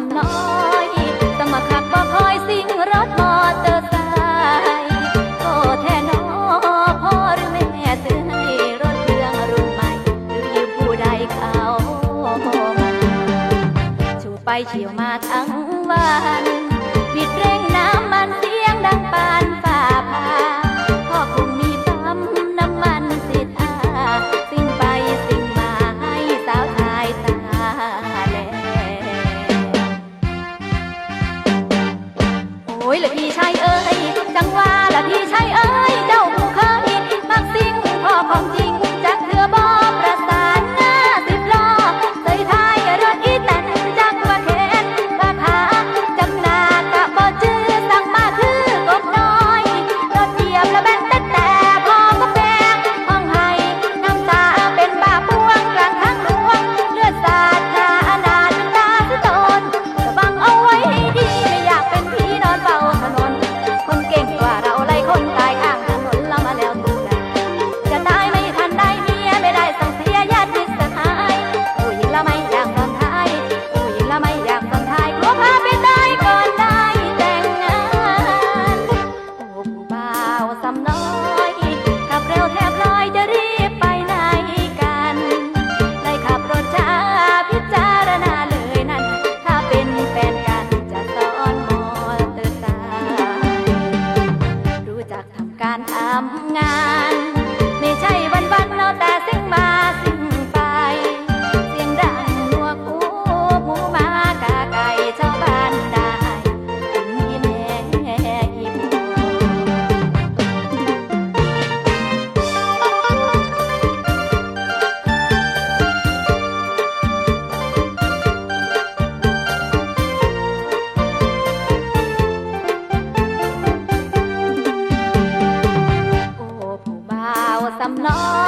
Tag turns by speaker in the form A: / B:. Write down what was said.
A: ซ้ำน้อยสมัครขับบ่คอยสิ่งรถมอเตอร์ไซค์ก็แท่นอพ่อหรือแม่ซื้อให้รถเครื่องรุ่นใหม่ หรือยืมผู้ใดเขาชูไปเฉียวมาทั้งวันบิดเร่ กา I'm not.